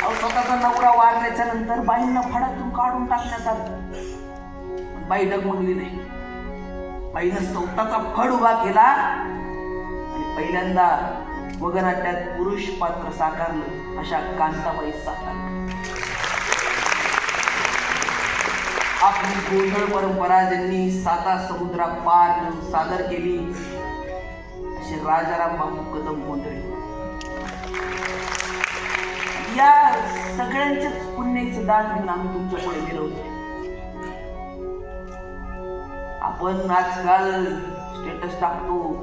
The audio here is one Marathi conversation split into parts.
अहो स्वतःचा नवरा वारल्याच्या नंतर बाईंना फडातून काढून टाकण्यात आलं. बाई डगमगली नाही. बाईनं स्वतःचा फड उभा केला आणि पहिल्यांदा वगनाट्यात पुरुष पात्र साकारलं अशा कांताबाई साकार आपली गोंधळ परंपरा ज्यांनी साता समुद्रा पार सादर केली असे राजाराम बाबू कदम गोंधळी या सगळ्यांच्याच पुण्याचं दान घेऊन आम्ही तुमच्यापुढे मिळवतो आपण आजकाल स्टेटस टाकतो.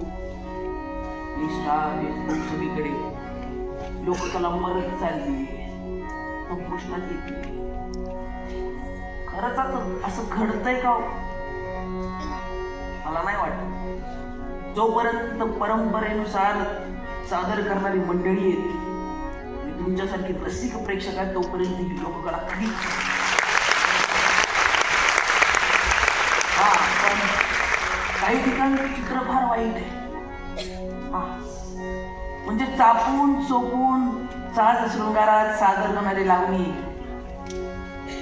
इंस्टा फेसबुक सगळीकडे. लोक त्याला मरत चालली. संपुष्टात येते खरंच आता असं घडतंय का हो? मला नाही वाटत. जोपर्यंत परंपरेनुसार सादर करणारी मंडळी आहेत आणि तुमच्यासारखी रसिक प्रेक्षक आहेत तोपर्यंत ही लोककला कधी हा पण काही ठिकाणी चित्र फार वाईट आहे. हा. म्हणजे चापून चोपून साज शृंगारात सादर करणारी लावणी.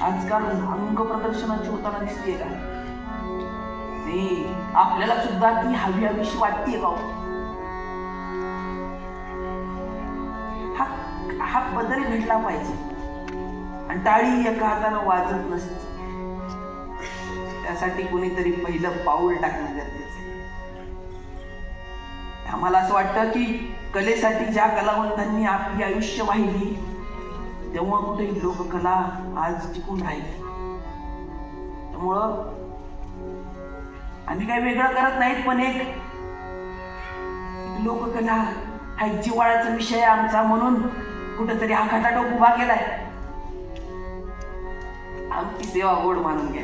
आजकाल अंग प्रदर्शनाची होताना दिसते का? नाही आपल्याला सुद्धा ती हवी हवीशी वाटते का हा हा बदल घडला पाहिजे. आणि टाळी एका हातानं वाजत नसते. त्यासाठी कोणीतरी पहिलं पाऊल टाकणं गरजेचं आम्हाला असं वाटतं की कलेसाठी ज्या कलावंतांनी आपली आयुष्य वाहिली तेव्हा कुठे लोककला आज टिकून राहिली. त्यामुळं आम्ही काही वेगळं करत नाहीत पण एक लोककला हा एक जिव्हाळ्याचा विषय आहे आमचा म्हणून कुठंतरी हा खटाटोप उभा केलाय. आमची सेवा गोड मानून घ्या.